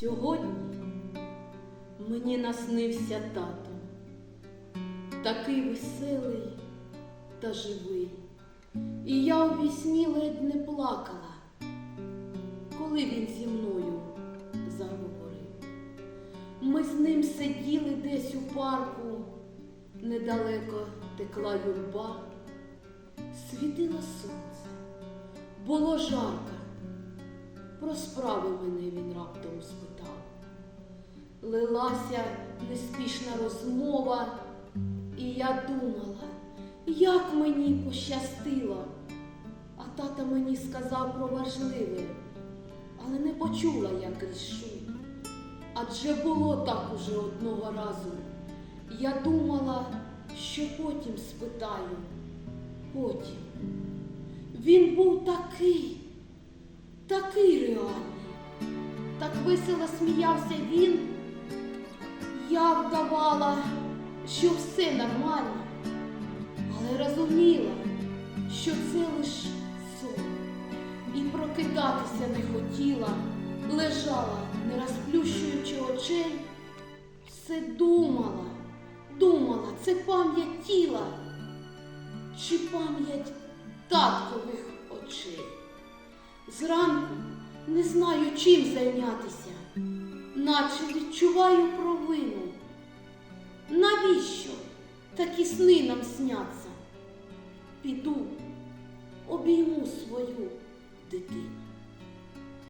Сьогодні мені наснився тато, такий веселий та живий. І я у вісні ледь не плакала, коли він зі мною заговорив. Ми з ним сиділи десь у парку, недалеко текла юрба, світило сонце, було жарко. Про мене він раптом спитав. Лилася неспішна розмова, і я думала, як мені пощастило. А тата мені сказав про важливе, але не почула я крізь шум. Адже було так уже одного разу. Я думала, що потім спитаю. Потім. Він був такий такий реальний. Так весело сміявся він. Я вдавала, що все нормально, але розуміла, що це лиш сон. І прокидатися не хотіла, лежала, не розплющуючи очей. Все думала, думала, це пам'ять тіла чи пам'ять таткових очей. Зранку не знаю, чим зайнятися, наче відчуваю провину. Навіщо такі сни нам сняться? Піду, обійму свою дитину.